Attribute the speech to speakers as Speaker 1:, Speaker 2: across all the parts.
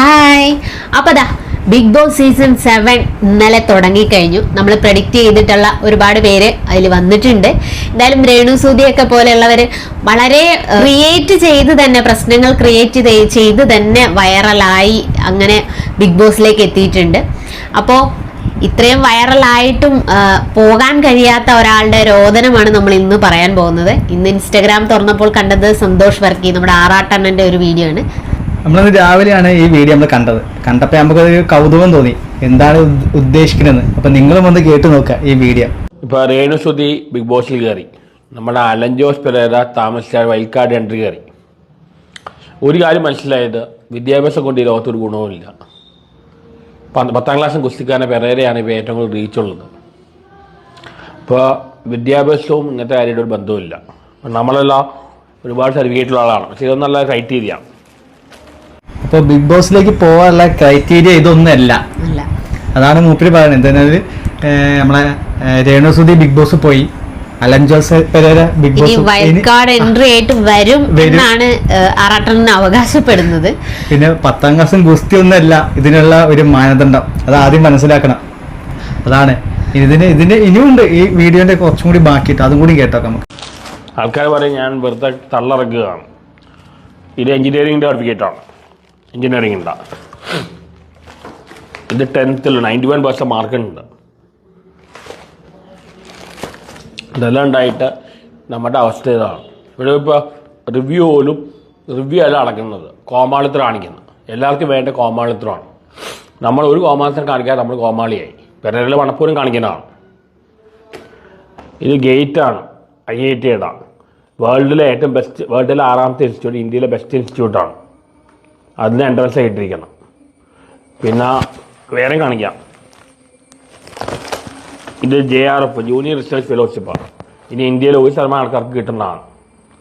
Speaker 1: Hi അപ്പോൾ ദാ big boss season seven ഇന്നലെ തുടങ്ങിക്കഴിഞ്ഞു. നമ്മൾ പ്രഡിക്റ്റ് ചെയ്തിട്ടുള്ള ഒരുപാട് പേര് അതിൽ വന്നിട്ടുണ്ട്. എന്തായാലും രേണു സൂതിയൊക്കെ പോലെയുള്ളവർ വളരെ ക്രിയേറ്റ് ചെയ്ത് തന്നെ പ്രശ്നങ്ങൾ ക്രിയേറ്റ് ചെയ്ത് തന്നെ വൈറലായി അങ്ങനെ ബിഗ് ബോസിലേക്ക് എത്തിയിട്ടുണ്ട്. അപ്പോൾ ഇത്രയും വൈറലായിട്ടും പോകാൻ കഴിയാത്ത ഒരാളുടെ രോദനമാണ് നമ്മൾ ഇന്ന് പറയാൻ പോകുന്നത്. ഇന്ന് ഇൻസ്റ്റഗ്രാം തുറന്നപ്പോൾ കണ്ടത് സന്തോഷ് വർക്കി നമ്മുടെ ആറാട്ടണ്ണന്റെ ഒരു വീഡിയോ ആണ്.
Speaker 2: നമ്മളിന്ന് രാവിലെയാണ് ഈ വീഡിയോ നമ്മൾ കണ്ടത്. കണ്ടപ്പോൾ നമുക്കൊരു കൗതുകം തോന്നി. എന്താണ് ഉദ്ദ- ഉദ്ദേശിക്കുന്നത് അപ്പൊ നിങ്ങളും ഒന്ന് കേട്ട് നോക്കുക ഈ വീഡിയോ
Speaker 3: ഇപ്പോൾ രേണുസുതി ബിഗ് ബോസിൽ കയറി നമ്മുടെ അലൻ ജോസ് പെരേര താമസിച്ച വൈൽഡ് എൻട്രി കയറി ഒരു കാര്യം മനസ്സിലായത് വിദ്യാഭ്യാസം കൊണ്ട് ഈ ലോകത്തൊരു ഗുണവുമില്ല പത്ത് ക്ലാസ് കുസ്തിക്കാരനെ പെരേരയാണ് ഇപ്പോൾ ഏറ്റവും കൂടുതൽ റീച്ചുള്ളത് ഇപ്പോൾ വിദ്യാഭ്യാസവും ഇങ്ങനത്തെ കാര്യമായിട്ട് ഒരു ബന്ധവുമില്ല. നമ്മളെല്ലാം ഒരുപാട് സർട്ടിഫിക്കറ്റുള്ള ആളാണ്. പക്ഷേ ഇതൊന്നും നല്ല ക്രൈറ്റീരിയ
Speaker 2: അപ്പോൾ ബിഗ് ബോസിലേക്ക് പോകാനുള്ള ക്രൈറ്റീരിയ ഇതൊന്നല്ല
Speaker 1: അല്ല
Speaker 2: അതാണ് മൂപ്പര് പറയുന്നത് എന്തെന്നാൽ നമ്മളെ രേണുസുതി ബിഗ് ബോസ് പോയി. Alan Jose Perera Bigg Boss.
Speaker 1: Wild card entry ആയിട്ട് വരും. എന്നാണ് ആറാട്ടണ്ണൻ അവകാശപ്പെടുന്നത്.
Speaker 2: പിന്നെ പത്താം ക്ലാസ്സും ഗുസ്തി ഒന്നല്ല ഇതിനുള്ള ഒരു മാനദണ്ഡം. അത് ആദ്യം മനസ്സിലാക്കണം. അതാണ്. ഇതിന് ഇതിന്റെ ഇനിയുണ്ട് ഈ വീഡിയോന്റെ കുറച്ചും കൂടി ബാക്കിയിട്ട് അതും കൂടി കേട്ടോ നമുക്ക്.
Speaker 3: ആൾക്കാർ പറയും ഞാൻ വെറുതെ തള്ളിറക്കുകയാണ് ഇത് എഞ്ചിനീയറിംഗിന്റെ സർട്ടിഫിക്കറ്റാണ് ഉണ്ട്. ഇത് ടെൻത്തിൽ നയന്റി വൺ പെർസെന്റ് മാർക്കുണ്ട് ഇതെല്ലാം ഉണ്ടായിട്ട് നമ്മുടെ അവസ്ഥ ഇതാണ്. ഇവിടെ ഇപ്പോൾ റിവ്യൂ പോലും റിവ്യൂ അല്ല അടക്കുന്നത് കോമാളിത്തരം കാണിക്കുന്നത് എല്ലാവർക്കും വേണ്ട കോമാളിത്തരമാണ്. നമ്മൾ ഒരു കോമാളിത്തരം കാണിക്കാതെ നമ്മൾ കോമാളിയായി. പിറകിൽ മണപ്പൂരം കാണിക്കുന്നതാണ്. ഇത് ഗേറ്റാണ് ഐ ഐ ടിയുടെ വേൾഡിലെ ഏറ്റവും ബെസ്റ്റ് വേൾഡിലെ ആറാമത്തെ ഇൻസ്റ്റിറ്റ്യൂട്ട് ഇന്ത്യയിലെ ബെസ്റ്റ് ഇൻസ്റ്റിറ്റ്യൂട്ടാണ് അതിന് എൻട്രൻസ് ആയിട്ടിരിക്കണം പിന്നെ വേറെ കാണിക്കാം. ഇത് J R F junior research ഫെലോഷിപ്പാണ് ഇനി ഇന്ത്യയിൽ ഒരു ശതമാനം ആൾക്കാർക്ക് കിട്ടുന്നതാണ്.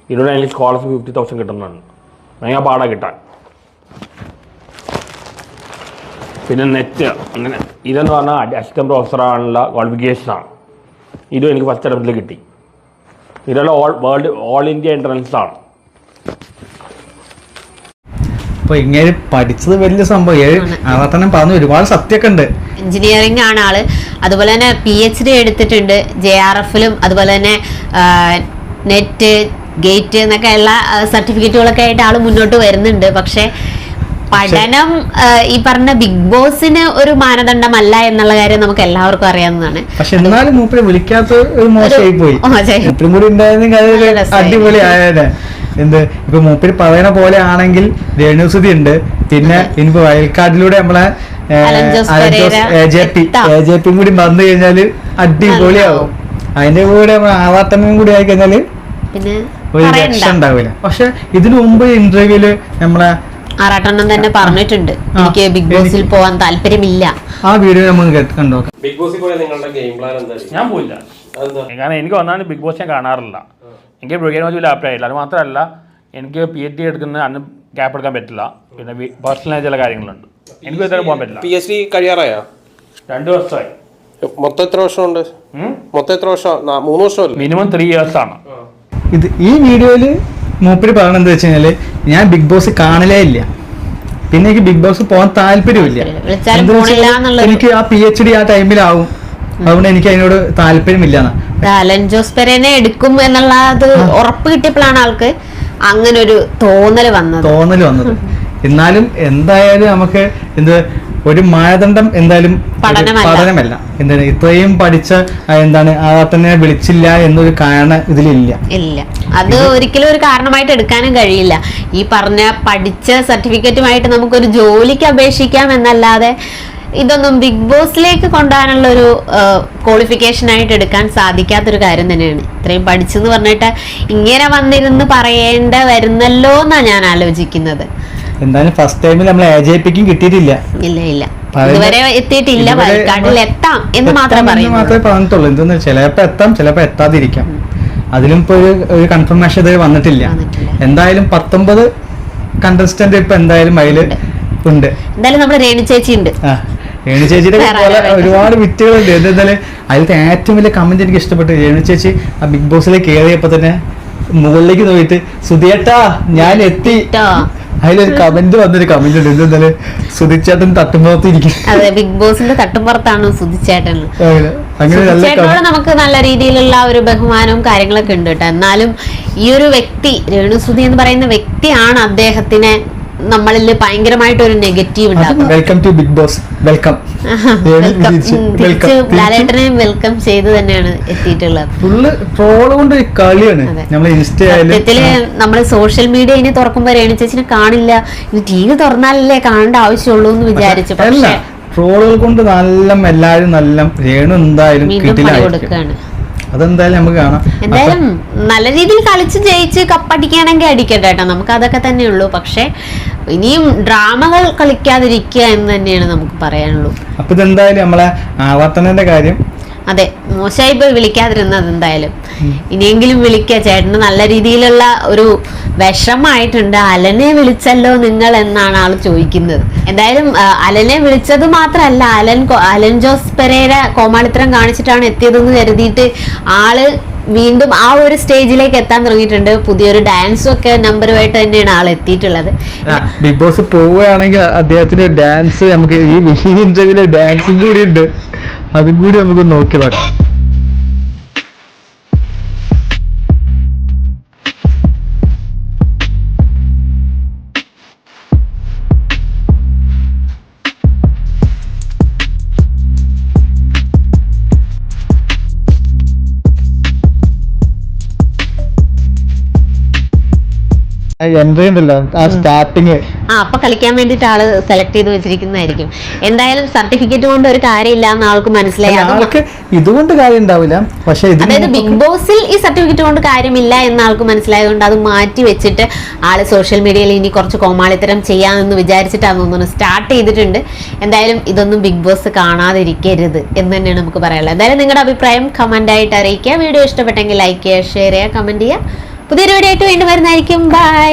Speaker 3: ഇതിലൂടെ എനിക്ക് സ്കോളർഷിപ്പ് ഫിഫ്റ്റി തൗസൻഡ് കിട്ടുന്നതാണ് ഭയങ്കര പാടാ കിട്ടാൻ. പിന്നെ നെറ്റ് അങ്ങനെ ഇതെന്ന് പറഞ്ഞാൽ അസിസ്റ്റന്റ് പ്രൊഫസറാണുള്ള ക്വാളിഫിക്കേഷനാണ് ഇതും എനിക്ക് ഫസ്റ്റ് അറ്റംപ്റ്റിൽ കിട്ടി. ഇതിലുള്ള all world all India entrance ആണ്.
Speaker 2: അപ്പൊ ഇങ്ങനെ പഠിച്ചത് വലിയ സംഭവം. ഏഴ് ആവർത്തനം പറഞ്ഞു ഒരുപാട് സത്യമൊക്കെ ഉണ്ട്
Speaker 1: എഞ്ചിനീയറിംഗ് ആണ് ആൾ. അതുപോലെ തന്നെ പി എച്ച് ഡി എടുത്തിട്ടുണ്ട്. ജെ ആർ എഫിലും അതുപോലെ തന്നെ നെറ്റ് ഗേറ്റ് എന്നൊക്കെ ഉള്ള സർട്ടിഫിക്കറ്റുകളൊക്കെ ആയിട്ട് ആൾ മുന്നോട്ട് വരുന്നുണ്ട്. പക്ഷെ പഠനം ഈ പറഞ്ഞ ബിഗ് ബോസിന് ഒരു മാനദണ്ഡമല്ല എന്നുള്ള കാര്യം നമുക്ക് എല്ലാവർക്കും അറിയാവുന്നതാണ്.
Speaker 2: പക്ഷെ എന്നാലും മൂപ്പര് വിളിക്കാത്ത ഒരു മോശമായി. പോയി. അടിപൊളി ആയേനെ എന്ത്? ഇപ്പൊ മൂപ്പര് പറയണ പോലെ ആണെങ്കിൽ രേണുസുതി ഉണ്ട് പിന്നെ ഇനിയിപ്പോ വയൽക്കാട്ടിലൂടെ നമ്മളെ ും
Speaker 1: Jose Perera
Speaker 2: A J P
Speaker 1: എത്താം.
Speaker 2: എ ജെ പിയും കൂടി വന്നു കഴിഞ്ഞാൽ അടിപൊളിയാവും. അതിന്റെ കൂടെ നമ്മളെ ആവാത്തമ്മയും കൂടി ആയി കഴിഞ്ഞാൽ
Speaker 1: പിന്നെ
Speaker 2: ഒരു രക്ഷ ഉണ്ടാവില്ല. പക്ഷെ ഇതിനു മുമ്പ് ഇന്റർവ്യൂൽ നമ്മളെ
Speaker 1: ആറാട്ടെണ്ണം തന്നെ പറഞ്ഞിട്ടുണ്ട്. എനിക്ക് ബിഗ് ബോസിൽ പോകാൻ താല്പര്യമില്ല.
Speaker 2: ആ വീഡിയോ നമുക്ക് കണ്ടോ കണ്ടോക്കാം
Speaker 4: ബിഗ് ബോസിൽ പോയ നിങ്ങളുടെ ഗെയിം പ്ലാൻ എന്താ
Speaker 3: ഞാൻ പോയില്ല. കാരണം എനിക്ക് വന്നാണ് ബിഗ് ബോസ് ഞാൻ കാണാറില്ല. എനിക്ക് ബ്രിഗേഡ് വലിയ അഭിപ്രായമില്ല. അത് മാത്രമല്ല എനിക്ക് പി എച്ച് ഡി എടുക്കുന്ന അന്ന് ഗ്യാപ്പ് എടുക്കാൻ പറ്റില്ല. പിന്നെ പേഴ്സണലായ ചില കാര്യങ്ങളുണ്ട്. എനിക്ക് ഇതുവരെ പോകാൻ പറ്റില്ല.
Speaker 4: പി എച്ച് ഡി കഴിയാറായോ?
Speaker 3: രണ്ട് വർഷമായി.
Speaker 4: മൊത്തം എത്ര വർഷമുണ്ട്? മൊത്തം എത്ര വർഷം? മൂന്ന് വർഷം
Speaker 3: മിനിമം ത്രീ ഇയേഴ്സ് ആണ്.
Speaker 2: ഇത് ഈ വീഡിയോയിൽ മൂപ്പര് പറയണത് എന്താ വെച്ച് കഴിഞ്ഞാൽ ഞാൻ ബിഗ് ബോസ് കാണലേ ഇല്ല. പിന്നെ എനിക്ക് ബിഗ് ബോസ് പോകാൻ താല്പര്യമില്ല. എനിക്ക് ആ പി എച്ച് ഡി ആ ടൈമിലാവും അതുകൊണ്ട് എനിക്ക് അതിനോട് താല്പര്യമില്ല
Speaker 1: ജോസ് പെരേനെ എടുക്കും എന്നുള്ളത് ഉറപ്പ് കിട്ടിയപ്പോഴാണ് ആൾക്ക് അങ്ങനെ ഒരു തോന്നൽ വന്നത്.
Speaker 2: തോന്നൽ വന്നത്. എന്നാലും എന്തായാലും നമുക്ക് എന്ത് ഒരു മാനദണ്ഡം എന്തായാലും.
Speaker 1: പഠനമല്ല.
Speaker 2: എന്താണ് ഇത്രയും പഠിച്ച എന്താണ് ആ തന്നെ വിളിച്ചില്ല എന്നൊരു കാരണം ഇതിലില്ല.
Speaker 1: ഇല്ല. അത് ഒരിക്കലും ഒരു കാരണമായിട്ട് എടുക്കാനും കഴിയില്ല. ഈ പറഞ്ഞ പഠിച്ച സർട്ടിഫിക്കറ്റുമായിട്ട് നമുക്കൊരു ജോലിക്ക് അപേക്ഷിക്കാം എന്നല്ലാതെ ഇതൊന്നും ബിഗ് ബോസിലേക്ക് കൊണ്ടുപോകാനുള്ള ഒരു ക്വാളിഫിക്കേഷൻ ആയിട്ട് എടുക്കാൻ സാധിക്കാത്തൊരു കാര്യം തന്നെയാണ്. ഇത്രയും പഠിച്ചെന്ന് പറഞ്ഞിട്ട് ഇങ്ങനെ വന്നിരുന്ന് പറയേണ്ട വരുന്നല്ലോ എന്നാണ് ഞാൻ ആലോചിക്കുന്നത്.
Speaker 2: എന്തായാലും ഫസ്റ്റ് ടൈമിൽ നമ്മൾ എ ജെ പിക്കും കിട്ടിയിട്ടില്ല.
Speaker 1: ഇല്ല ഇല്ല. ഇതുവരെ എത്തിയിട്ടില്ല.
Speaker 2: ഇതുവരെ
Speaker 1: എത്താം എന്ന് മാത്രം
Speaker 2: മാത്രമേ പറഞ്ഞിട്ടുള്ളൂ. എന്തെന്ന് ചിലപ്പോ എത്താം ചിലപ്പോ എത്താതിരിക്കാം. അതിലും ഇപ്പൊ ഒരു ഒരു കൺഫർമേഷൻ ഇതുവരെ വന്നിട്ടില്ല. എന്തായാലും പത്തൊമ്പത് കണ്ടസ്റ്റന്റ് ഇപ്പൊ എന്തായാലും അതിൽ ഉണ്ട്.
Speaker 1: എന്തായാലും നമ്മുടെ രേണു ചേച്ചി ഉണ്ട്
Speaker 2: രേണു ചേച്ചിയുടെ പോലെ ഒരുപാട് വിറ്റുകളുണ്ട്. എന്തായാലും അതിലത്തെ ഏറ്റവും വലിയ കമന്റ് എനിക്ക് ഇഷ്ടപ്പെട്ടു. രേണു ചേച്ചി ആ ബിഗ് ബോസിലേക്ക് കയറിയപ്പോ തന്നെ മുകളിലേക്ക് നോക്കിയിട്ട് സുധിയേട്ടാ ഞാൻ എത്തി. അതിലൊരു കമന്റ് വന്നൊരു കമന്റ് ഉണ്ട്. എന്തായാലും സുധിച്ചേട്ടൻ തട്ടുമ്പോത്തിരിക്കും
Speaker 1: അതെ ബിഗ് ബോസിന്റെ തട്ടുമ്പുറത്താണ് സുധിച്ചേട്ടൻ. സുധിച്ചേട്ടനോട് നമുക്ക് നല്ല രീതിയിലുള്ള ഒരു ബഹുമാനവും കാര്യങ്ങളൊക്കെ ഉണ്ട് കേട്ടോ. എന്നാലും ഈ ഒരു വ്യക്തി രേണുസുതി എന്ന് പറയുന്ന വ്യക്തിയാണ് അദ്ദേഹത്തിനെ നമ്മളിൽ ഭയങ്കരമായിട്ട് ഒരു negative
Speaker 2: welcome to Bigg Boss welcome
Speaker 1: തിരിച്ച് ലാലേട്ടനെയും വെൽക്കം ചെയ്ത് തന്നെയാണ് എത്തിയിട്ടുള്ളത്.
Speaker 2: ഫുള്ള് കൊണ്ട് കളിയാണ്.
Speaker 1: സത്യത്തിൽ
Speaker 2: നമ്മൾ
Speaker 1: സോഷ്യൽ മീഡിയ ഇനി തുറക്കുമ്പോ രേണു ചേച്ചിനെ കാണില്ല. ഇനി ടി വി തുറന്നാലല്ലേ കാണേണ്ട ആവശ്യമുള്ളൂ എന്ന് വിചാരിച്ചു.
Speaker 2: ട്രോളുകൾ കൊണ്ട് നല്ല എല്ലാരും നല്ല രേണു എന്തായാലും
Speaker 1: കൊടുക്കുകയാണ്
Speaker 2: അതെന്തായാലും നമുക്ക് കാണാം.
Speaker 1: എന്തായാലും നല്ല രീതിയിൽ കളിച്ച് ജയിച്ച് കപ്പടിക്കുകയാണെങ്കിൽ അടിക്കട്ടെ കേട്ടോ. നമുക്ക് അതൊക്കെ തന്നെയുള്ളൂ പക്ഷെ ഇനിയും ഡ്രാമകൾ കളിക്കാതിരിക്കുക എന്ന് തന്നെയാണ് നമുക്ക് പറയാനുള്ളൂ.
Speaker 2: അപ്പൊ ഇതെന്തായാലും നമ്മളെ ആവർത്തനന്റെ കാര്യം
Speaker 1: അതെ മോശമായി പോയി വിളിക്കാതിരുന്നത് എന്തായാലും. ഇനിയെങ്കിലും വിളിക്കുക ചേട്ടന് നല്ല രീതിയിലുള്ള ഒരു വിഷമായിട്ടുണ്ട് അലനെ വിളിച്ചല്ലോ നിങ്ങൾ എന്നാണ് ആൾ ചോദിക്കുന്നത്. എന്തായാലും അലനെ വിളിച്ചത് മാത്രമല്ല അലൻ അലൻ ജോസ് പെരേര കോമാളിത്തരം കാണിച്ചിട്ടാണ് എത്തിയതെന്ന് കരുതിയിട്ട് ആൾ വീണ്ടും ആ ഒരു സ്റ്റേജിലേക്ക് എത്താൻ തുടങ്ങിയിട്ടുണ്ട്. പുതിയൊരു ഡാൻസും ഒക്കെ നമ്പറുമായിട്ട് തന്നെയാണ് ആൾ എത്തിയിട്ടുള്ളത്.
Speaker 2: ബിഗ് ബോസ് പോവുകയാണെങ്കിൽ അദ്ദേഹത്തിന്റെ ഡാൻസ് നമുക്ക് ഈ ഡാൻസും കൂടി ഉണ്ട് അതും കൂടി നമുക്ക് നോക്കി നോക്കാം എൻട്രി ഉണ്ടല്ലോ ആ സ്റ്റാർട്ടിങ്
Speaker 1: ആ അപ്പൊ കളിക്കാൻ വേണ്ടിട്ട് ആൾ സെലക്ട് ചെയ്ത് വെച്ചിരിക്കുന്നതായിരിക്കും. എന്തായാലും സർട്ടിഫിക്കറ്റ് കൊണ്ട് ഒരു കാര്യമില്ല എന്ന് ആൾക്ക് മനസ്സിലായി.
Speaker 2: ആൾക്ക് ഇതുകൊണ്ട് കാര്യം ഉണ്ടാവില്ല. പക്ഷെ
Speaker 1: അതായത് ബിഗ് ബോസിൽ ഈ സർട്ടിഫിക്കറ്റ് കൊണ്ട് കാര്യമില്ല എന്ന് ആൾക്ക് മനസ്സിലായതുകൊണ്ട് അത് മാറ്റി വെച്ചിട്ട് ആൾ സോഷ്യൽ മീഡിയയിൽ ഇനി കുറച്ച് കോമാളിത്തരം ചെയ്യാമെന്ന് വിചാരിച്ചിട്ടാണ് തോന്നുന്നു. സ്റ്റാർട്ട് ചെയ്തിട്ടുണ്ട്. എന്തായാലും ഇതൊന്നും ബിഗ് ബോസ് കാണാതിരിക്കരുത് എന്ന് തന്നെയാണ് നമുക്ക് പറയാനുള്ളത്. എന്തായാലും നിങ്ങളുടെ അഭിപ്രായം കമന്റ് ആയിട്ട് അറിയിക്കുക. വീഡിയോ ഇഷ്ടപ്പെട്ടെങ്കിൽ ലൈക്ക് ചെയ്യുക ഷെയർ ചെയ്യുക കമന്റ് ചെയ്യുക. പുതിയൊരു വീഡിയോ ആയിട്ട് വീണ്ടും വരുന്നതായിരിക്കും. ബൈ